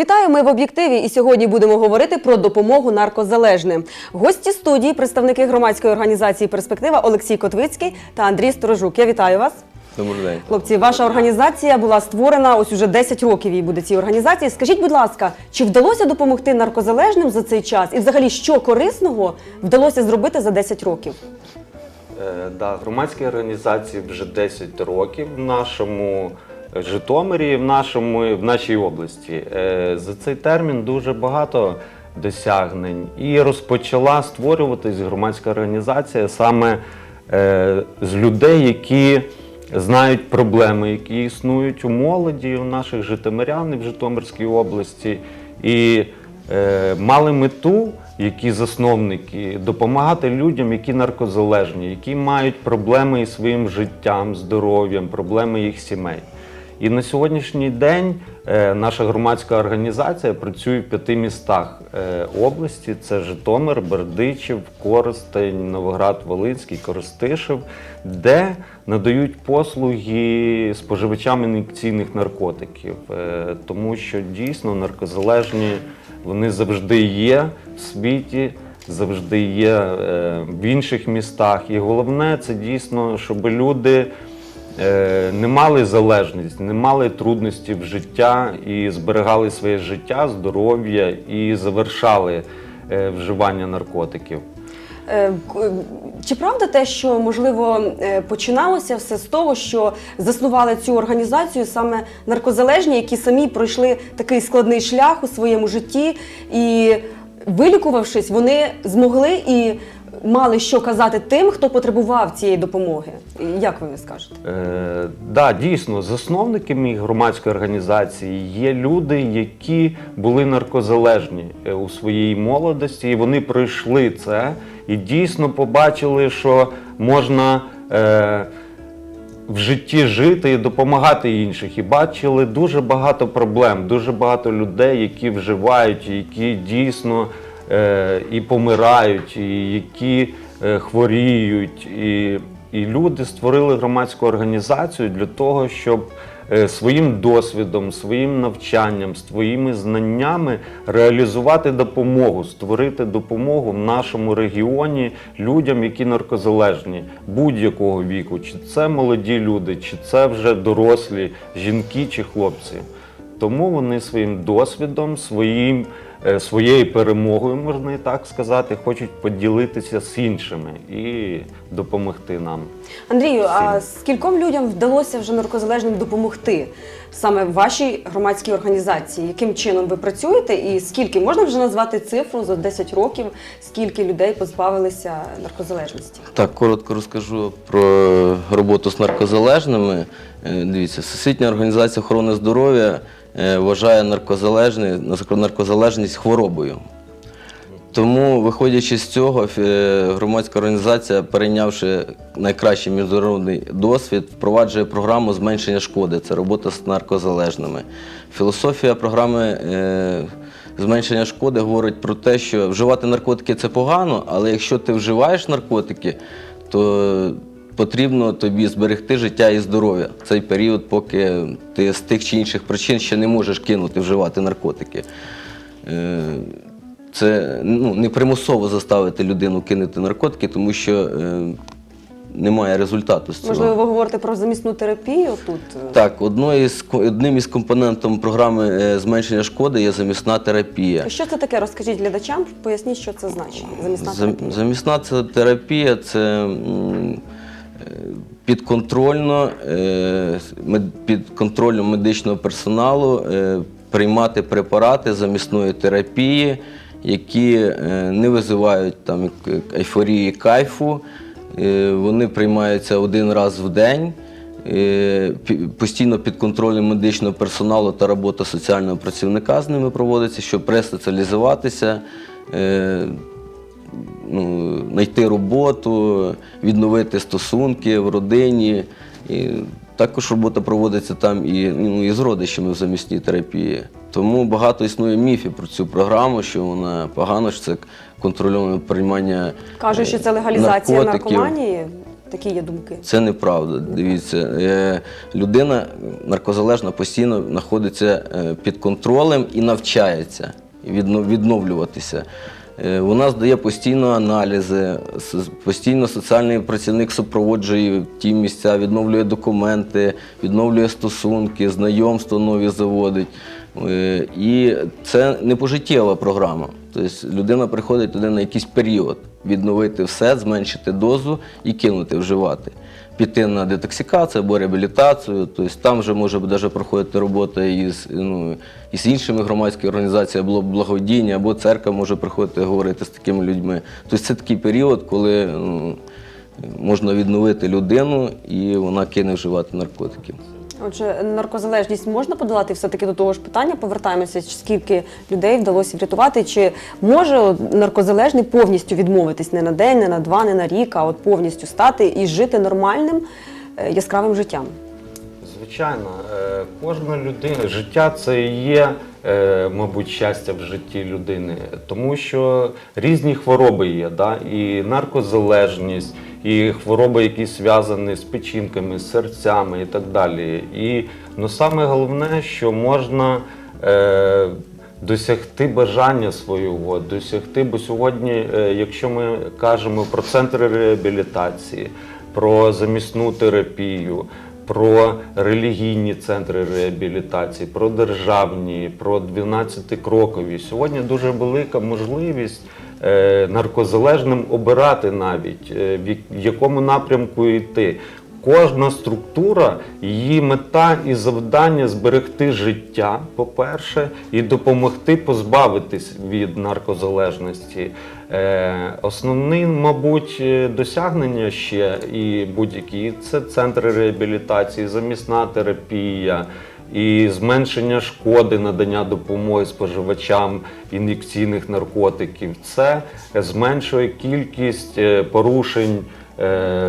Вітаю, ми в об'єктиві. І сьогодні будемо говорити про допомогу наркозалежним. Гості студії, представники громадської організації Перспектива Олексій Котвицький та Андрій Сторожук. Я вітаю вас. Добрий день. Хлопці, ваша організація була створена ось уже 10 років їй буде цій організації. Скажіть, будь ласка, чи вдалося допомогти наркозалежним за цей час? І взагалі, що корисного вдалося зробити за 10 років? Е, Да, громадські організації вже 10 років в нашому Житомирі, в, нашому, в нашій області. Е, За цей термін дуже багато досягнень. І розпочала створюватись громадська організація саме е, з людей, які знають проблеми, які існують у молоді, у наших житомирян і в Житомирській області. І е, мали мету, які засновники, допомагати людям, які наркозалежні, які мають проблеми із своїм життям, здоров'ям, проблеми їх сімей. І на сьогоднішній день е, наша громадська організація працює в п'яти містах е, області: це Житомир, Бердичів, Коростень, Новоград-Волинський, Коростишев, де надають послуги споживачам ін'єкційних наркотиків, Е, тому що дійсно наркозалежні вони завжди є в світі. Завжди є в інших містах, і головне це дійсно, щоб люди не мали залежність, не мали трудності в життя і зберігали своє життя, здоров'я і завершали е, вживання наркотиків. Е, Чи правда те, що можливо е, починалося все з того, що заснували цю організацію саме наркозалежні, які самі пройшли такий складний шлях у своєму житті, і вилікувавшись, вони змогли і мали що казати тим, хто потребував цієї допомоги? Як ви скажете? Е, да, дійсно, засновниками громадської організації є люди, які були наркозалежні е, у своїй молодості, і вони пройшли це і дійсно побачили, що можна. Е, в житті жити і допомагати інших. І бачили дуже багато проблем, дуже багато людей, які вживають, які дійсно і помирають, і які е, хворіють. І, і люди створили громадську організацію для того, щоб е, своїм досвідом, своїм навчанням, своїми знаннями реалізувати допомогу, створити допомогу в нашому регіоні людям, які наркозалежні будь-якого віку, чи це молоді люди, чи це вже дорослі жінки чи хлопці. Тому вони своїм досвідом, своїм, е, своєю перемогою, можна і так сказати, хочуть поділитися з іншими і допомогти нам. Андрію, а скільком людям вдалося вже наркозалежним допомогти саме в вашій громадській організації? Яким чином ви працюєте, і скільки можна вже назвати цифру за 10 років, скільки людей позбавилися наркозалежності? Так, коротко розкажу про роботу з наркозалежними. Е, Дивіться, Всесвітня організація охорони здоров'я е, вважає наркозалежне- наркозалежність хворобою. Тому, виходячи з цього, е, громадська організація, перейнявши найкращий міжнародний досвід, впроваджує програму зменшення шкоди. Це робота з наркозалежними. Філософія програми е, зменшення шкоди говорить про те, що вживати наркотики це погано, але якщо ти вживаєш наркотики, то потрібно тобі зберегти життя і здоров'я в цей період, поки ти з тих чи інших причин ще не можеш кинути вживати наркотики. Е, Це ну, не примусово заставити людину кинути наркотики, тому що е, немає результату з цього. Можливо, ви говорите про замісну терапію тут? Так, із, одним із компонентів програми е, зменшення шкоди є замісна терапія. Що це таке? Розкажіть глядачам, поясніть, що це значить. Замісна терапія. Замісна це терапія це е, підконтрольно, е, під контролем медичного персоналу е, приймати препарати замісної терапії, які не визивають там ейфорії кайфу. Вони приймаються один раз в день. Постійно під контролем медичного персоналу та робота соціального працівника з ними проводиться, щоб пресоціалізуватися, е, ну, знайти роботу, відновити стосунки в родині. І також робота проводиться там і, ну, і з родичами в замісній терапії. Тому багато існує міфів про цю програму, що вона погано, що це контрольоване приймання. Кажуть, що це е, легалізація наркотиків. наркоманії. Такі є думки. Це неправда. Дивіться, е, людина наркозалежна постійно знаходиться е, під контролем і навчається відновлюватися. Е, Вона здає постійно аналізи, постійно соціальний працівник супроводжує ті місця, відновлює документи, відновлює стосунки, знайомства нові заводить. Е, І це не пожиттєва програма. Тобто людина приходить туди на якийсь період, відновити все, зменшити дозу і кинути вживати. Піти на детоксикацію або реабілітацію. Тобто там вже може навіть проходити робота із, ну, із іншими громадськими організаціями, або благодійні, або церква може приходити говорити з такими людьми. Тобто це такий період, коли ну, можна відновити людину і вона кине вживати наркотиків. Отже, наркозалежність можна подолати все-таки до того ж питання. Повертаємося, скільки людей вдалося врятувати. Чи може наркозалежний повністю відмовитись не на день, не на два, не на рік, а от повністю стати і жити нормальним е, яскравим життям? Звичайно, е, кожна людина, життя це є, е, мабуть, щастя в житті людини, тому що різні хвороби є, і наркозалежність, і хвороби, які зв'язані з печінками, з серцями і так далі. Ну, саме головне, що можна. Е, Досягти бажання свого, досягти, бо сьогодні, якщо ми кажемо про центри реабілітації, про замісну терапію, про релігійні центри реабілітації, про державні, про 12-крокові. Сьогодні дуже велика можливість е, наркозалежним обирати навіть, е, в як- в якому напрямку йти. Кожна структура, її мета і завдання зберегти життя, по-перше, і допомогти позбавитись від наркозалежності. Е, основне, мабуть, е, досягнення ще і будь-які це центри реабілітації, замісна терапія. І зменшення шкоди надання допомоги споживачам ін'єкційних наркотиків це зменшує кількість е, порушень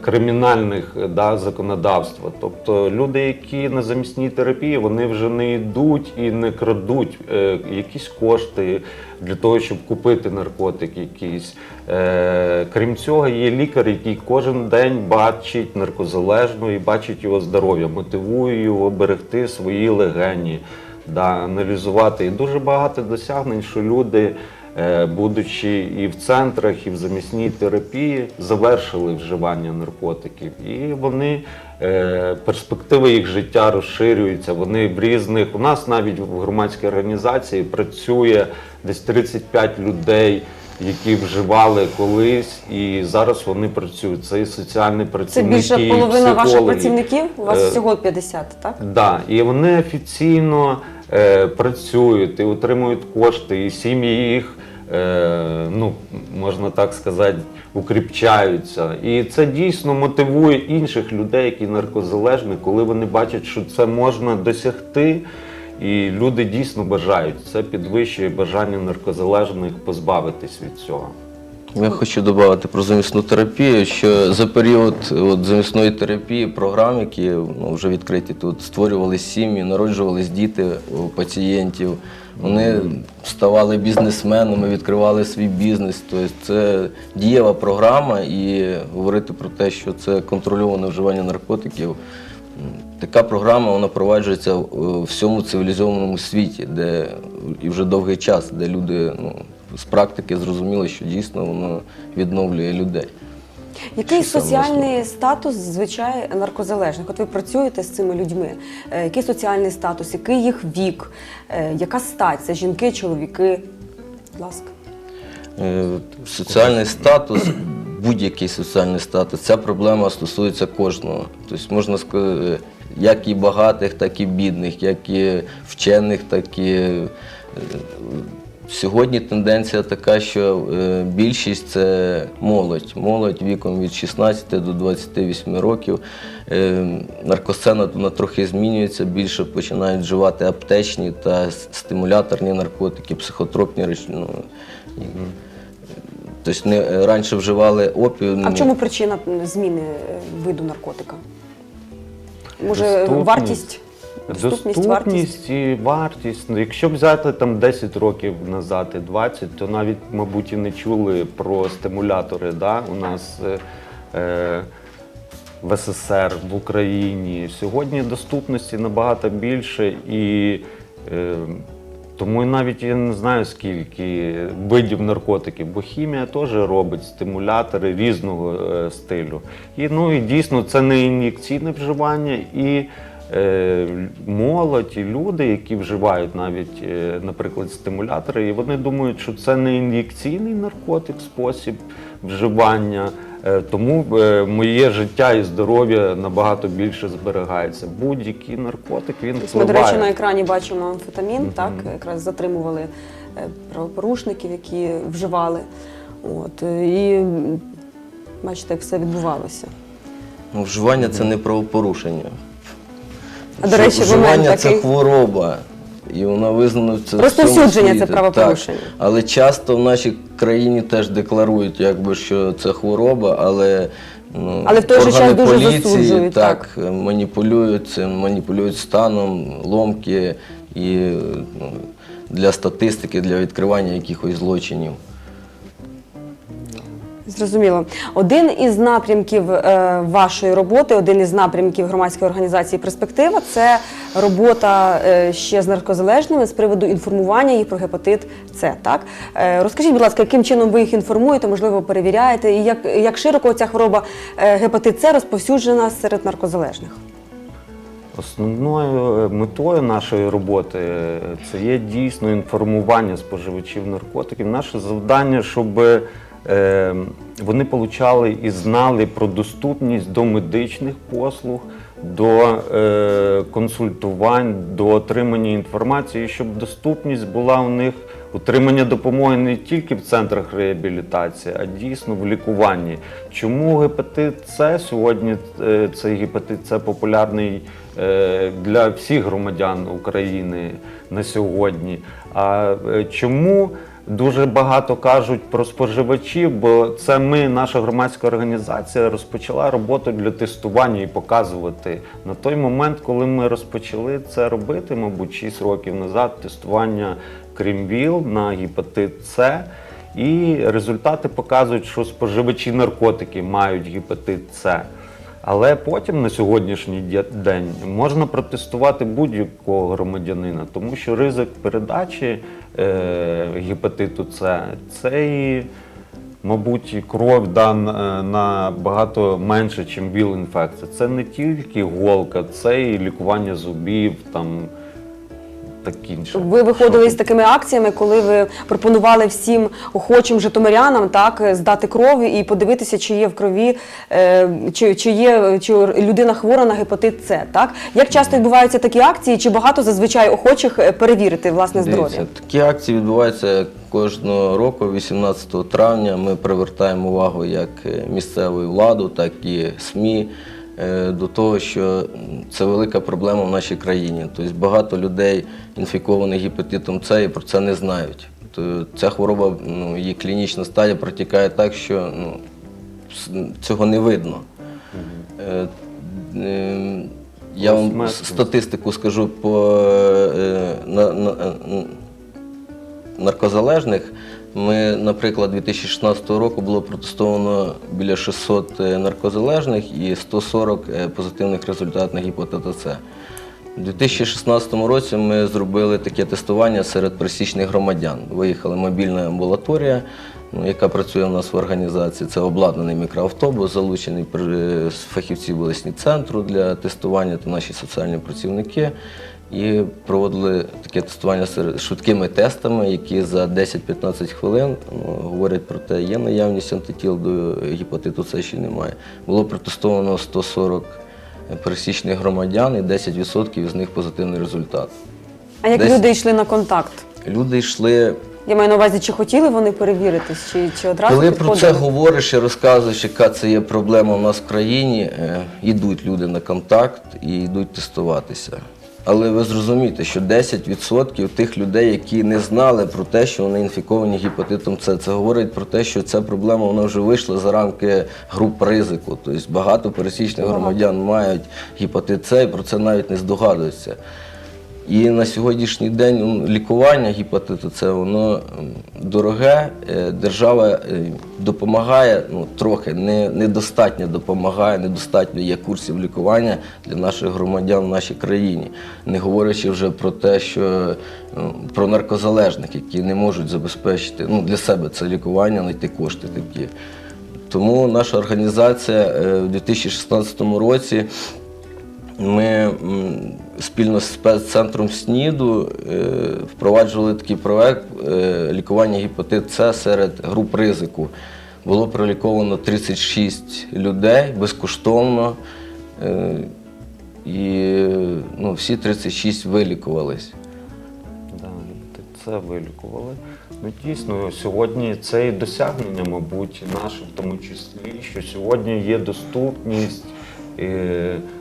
кримінальних е, да, законодавства. Тобто люди, які на замісній терапії, вони вже не йдуть і не крадуть е, якісь кошти для того, щоб купити наркотик якийсь. Е, крім цього, є лікар, який кожен день бачить наркозалежного і бачить його здоров'я, мотивує його берегти свої легені, да, аналізувати. І дуже багато досягнень, що люди е, будучи і в центрах, і в замісній терапії, завершили вживання наркотиків. І вони е, перспективи їх життя розширюються. Вони в різних. У нас навіть в громадській організації працює десь 35 людей. Які вживали колись, і зараз вони працюють. Це і соціальні Це більше половина ваших працівників. У вас Е, всього 50, так? Да, і вони офіційно е, працюють і отримують кошти, і сім'ї їх, е, ну, можна так сказати, укріпчаються. І це дійсно мотивує інших людей, які наркозалежні, коли вони бачать, що це можна досягти. І люди дійсно бажають. Це підвищує бажання наркозалежних позбавитись від цього. Я хочу додати про замісну терапію, що за період от, замісної терапії програм, які ну, вже відкриті тут, створювали сім'ї, народжувались діти у пацієнтів. Вони ставали бізнесменами, відкривали свій бізнес. Тобто це дієва програма, і говорити про те, що це контрольоване вживання наркотиків. Така програма вона впроваджується в всьому цивілізованому світі, де і вже довгий час, де люди ну, з практики зрозуміли, що дійсно воно відновлює людей. Який саме соціальний статус звичай наркозалежних? От ви працюєте з цими людьми. Е, Який соціальний статус, який їх вік, Е, яка стать? Це жінки, чоловіки? Будь ласка. Е, Соціальний статус, будь-який соціальний статус, ця проблема стосується кожного. Тобто можна сказати, як і багатих, так і бідних, як і вчених, так і. Сьогодні тенденція така, що е, більшість це молодь. Молодь віком від 16 до 28 років. Е, Наркосцена вона трохи змінюється, більше починають вживати аптечні та стимуляторні наркотики, психотропні речі. Ну, Тобто не раніше вживали опіум. А в чому причина зміни е, виду наркотика? Може, Доступність. вартість? Доступність, вартість? І вартість. Ну, Якщо взяти там 10 років назад і 20, то навіть, мабуть, і не чули про стимулятори. Да? У нас е, е, в СССР, в Україні. Сьогодні доступності набагато більше і е, тому навіть я не знаю скільки видів наркотиків, бо хімія теж робить стимулятори різного е, стилю. І ну і дійсно це не ін'єкційне вживання і. Е, Молодь і люди, які вживають навіть, е, наприклад, стимулятори, і вони думають, що це не ін'єкційний наркотик, спосіб вживання. Е, Тому моє життя і здоров'я набагато більше зберігається. Будь-який наркотик він Тобто Ми, до речі, на екрані бачимо амфетамін, так, якраз затримували правопорушників, які вживали. От, і бачите, як все відбувалося. Ну, вживання це не правопорушення. А, до речі, вживання це такий. хвороба. І вона визнана в це Розповсюдження це правопорушення. Так. Але часто в нашій країні теж декларують, якби, що це хвороба, але, ну, Але в той же органи час дуже поліції засуджують, так, маніпулюють цим, маніпулюють станом, ломки і ну, для статистики, для відкривання якихось злочинів. Зрозуміло. Один із напрямків е, вашої роботи, один із напрямків громадської організації Перспектива це робота е, ще з наркозалежними з приводу інформування їх про гепатит С. Так Е, розкажіть, будь ласка, яким чином ви їх інформуєте, можливо, перевіряєте, і як, як широко ця хвороба гепатит С розповсюджена серед наркозалежних? Основною метою нашої роботи це є дійсно інформування споживачів наркотиків. Наше завдання, щоб вони получали і знали про доступність до медичних послуг, до е, консультувань, до отримання інформації, щоб доступність була у них отримання допомоги не тільки в центрах реабілітації, а дійсно в лікуванні. Чому гепатит С сьогодні е, цей гепатит С популярний е, для всіх громадян України на сьогодні? А чому? Дуже багато кажуть про споживачів, бо це ми, наша громадська організація, розпочала роботу для тестування і показувати на той момент, коли ми розпочали це робити, мабуть, 6 років назад, тестування Крімвіл на гепатит С. І результати показують, що споживачі наркотики мають гепатит С. Але потім на сьогоднішній день можна протестувати будь-якого громадянина, тому що ризик передачі е, гепатиту С це і, мабуть, кров да, набагато менше, ніж ВІЛ-інфекція. Це не тільки голка, це і лікування зубів, там таке інше. Ви виходили з такими акціями, коли ви пропонували всім охочим житомирянам так здати кров і подивитися, чи є в крові, е, чи, чи є чи людина хвора на гепатит С. Так як часто відбуваються такі акції, чи багато зазвичай охочих е, перевірити власне здоров'я? Дивіться, такі акції відбуваються кожного року, 18 травня. Ми привертаємо увагу як е, місцевої владу, так і СМІ до того, що це велика проблема в нашій країні. Тобто багато людей інфікованих гепатитом С і про це не знають. То ця хвороба, ну, її клінічна стадія протікає так, що ну, цього не видно. Е, е, Я вам Смертність. статистику скажу по е, на, на, е, наркозалежних. Ми, наприклад, 2016 року було протестовано біля 600 наркозалежних і 140 е, позитивних результатів на гепатита С. У 2016 році ми зробили таке тестування серед пересічних громадян. Виїхала мобільна амбулаторія, ну, яка працює у нас в організації. Це обладнаний мікроавтобус, залучений фахівці болесні центру для тестування та наші соціальні працівники. І проводили таке тестування серед швидкими тестами, які за 10-15 хвилин ну, говорять про те, є наявність антитіл до гепатиту С чи немає. Було протестовано 140 пересічних громадян і 10% з них позитивний результат. А як Десь- люди йшли на контакт? Люди йшли Я маю на увазі, чи хотіли вони перевіритись, чи, чи одразу Коли про це говориш і розказуєш, яка це є проблема у нас в країні, е, йдуть люди на контакт і йдуть тестуватися. Але ви зрозумієте, що 10% тих людей, які не знали про те, що вони інфіковані гепатитом С, це говорить про те, що ця проблема вона вже вийшла за рамки груп ризику. Тобто багато пересічних громадян мають гепатит С і про це навіть не здогадуються. І на сьогоднішній день ну, лікування гепатиту це воно дороге. Е, Держава е, допомагає, ну трохи не, недостатньо допомагає, недостатньо є курсів лікування для наших громадян в нашій країні. Не говорячи вже про те, що про наркозалежних, які не можуть забезпечити ну, для себе це лікування, знайти кошти такі. Тому наша організація е, в 2016 році ми спільно з спеццентром СНІДу е, впроваджували такий проект е, лікування гепатит С серед груп ризику. Було проліковано 36 людей безкоштовно, е, і ну, всі 36 вилікувались. Це вилікували. Ну дійсно, сьогодні це і досягнення, мабуть, наше в тому числі, що сьогодні є доступність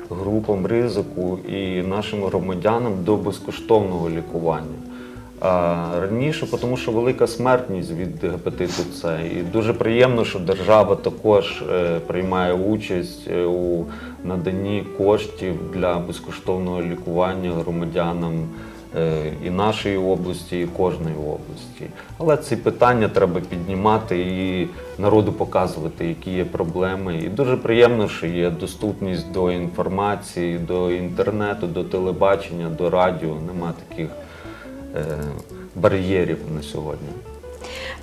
групам ризику і нашим громадянам до безкоштовного лікування. Раніше, тому що велика смертність від гепатиту С. І дуже приємно, що держава також е, приймає участь е, у наданні коштів для безкоштовного лікування громадянам і нашої області, і кожної області. Але ці питання треба піднімати і народу показувати, які є проблеми. І дуже приємно, що є доступність до інформації, до інтернету, до телебачення, до радіо. Нема таких е, бар'єрів на сьогодні.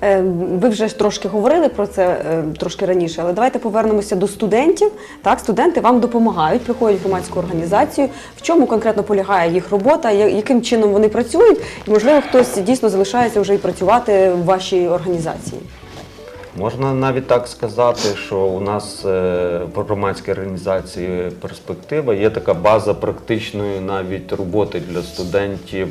Е, Ви вже трошки говорили про це е, трошки раніше, але давайте повернемося до студентів. Так, студенти вам допомагають, приходять в громадську організацію. В чому конкретно полягає їх робота, яким чином вони працюють, і можливо хтось дійсно залишається вже і працювати в вашій організації. Можна навіть так сказати, що у нас е, в громадській організації перспектива є така база практичної навіть роботи для студентів.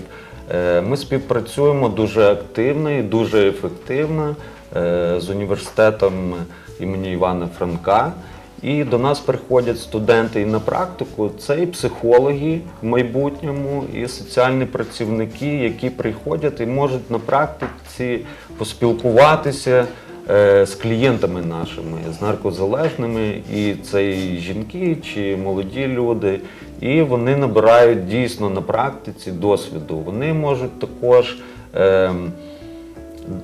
Е, Ми співпрацюємо дуже активно і дуже ефективно е, з університетом імені Івана Франка. І до нас приходять студенти і на практику. Це і психологи в майбутньому, і соціальні працівники, які приходять і можуть на практиці поспілкуватися е, з клієнтами нашими, з наркозалежними, і це і жінки чи молоді люди. І вони набирають дійсно на практиці досвіду. Вони можуть також. ем,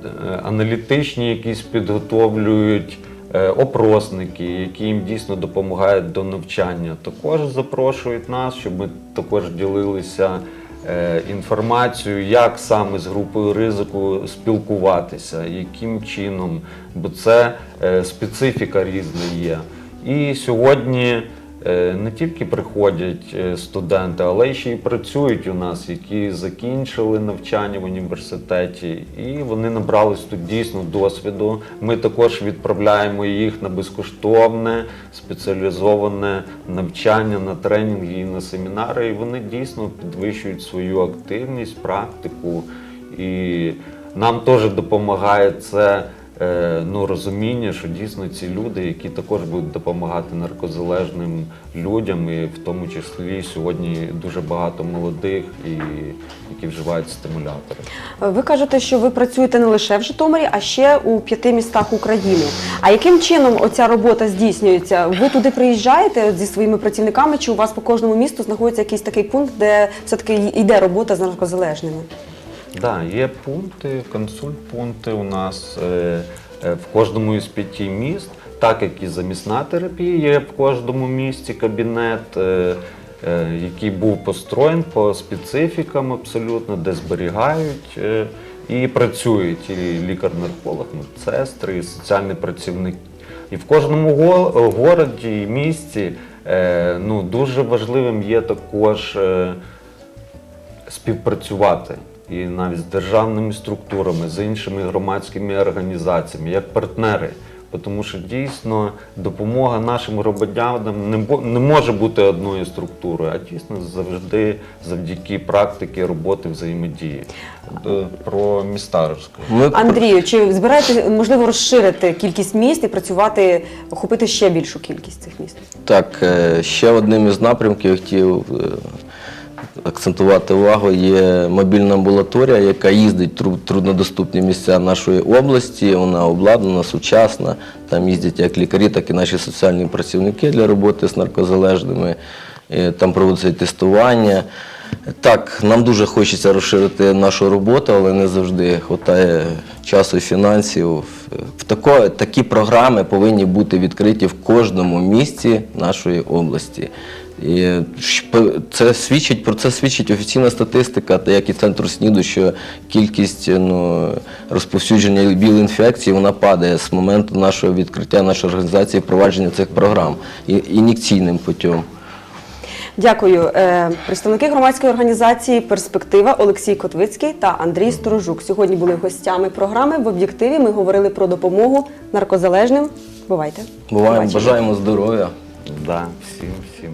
е, аналітичні якісь підготовлюють е, опросники, які їм дійсно допомагають до навчання. Також запрошують нас, щоб ми також ділилися е, інформацією, як саме з групою ризику спілкуватися, яким чином, бо це е, специфіка різна є. І сьогодні не тільки приходять е, студенти, але ще й працюють у нас, які закінчили навчання в університеті, і вони набрались тут дійсно досвіду. Ми також відправляємо їх на безкоштовне спеціалізоване навчання на тренінги і на семінари. І вони дійсно підвищують свою активність, практику. І нам теж допомагає це е, ну, розуміння, що дійсно ці люди, які також будуть допомагати наркозалежним людям, і в тому числі сьогодні дуже багато молодих, і, які вживають стимулятори. Е, Ви кажете, що ви працюєте не лише в Житомирі, а ще у п'яти містах України. А яким чином оця робота здійснюється? Ви туди приїжджаєте зі своїми працівниками, чи у вас по кожному місту знаходиться якийсь такий пункт, де все-таки йде робота з наркозалежними? Да, є пункти, консультпункти у нас е, е, в кожному із п'яти міст, так як і замісна терапія є в кожному місті кабінет, е, який був построєн по специфікам абсолютно, де зберігають і працюють і лікар-нарколог, медсестри, і соціальний працівник. І в кожному го- городі і місті ну, дуже важливим є також. співпрацювати і навіть з державними структурами, з іншими громадськими організаціями, як партнери. Тому що дійсно допомога нашим громадянам не, не може бути одною структурою, а дійсно завжди завдяки практики роботи взаємодії. Е, Про міста розкажу. Андрію, чи збираєте можливо розширити кількість міст і працювати, охопити ще більшу кількість цих міст? Так, е, ще одним із напрямків я хотів е, акцентувати увагу є мобільна амбулаторія, яка їздить в труднодоступні місця нашої області. Вона обладнана, сучасна. Там їздять як лікарі, так і наші соціальні працівники для роботи з наркозалежними. Е, Там проводиться тестування. Так, нам дуже хочеться розширити нашу роботу, але не завжди вистачає часу і фінансів. В тако, такі програми повинні бути відкриті в кожному місті нашої області. І це свідчить про це свідчить офіційна статистика, та як і центру СНІДу, що кількість ну, розповсюдження білої інфекції вона падає з моменту нашого відкриття нашої організації впровадження цих програм і- ін'єкційним путем. Дякую. Е, Представники громадської організації Перспектива Олексій Котвицький та Андрій Сторожук сьогодні були гостями програми. В об'єктиві ми говорили про допомогу наркозалежним. Бувайте. Буваємо, бажаємо здоров'я. Да, всім, всім.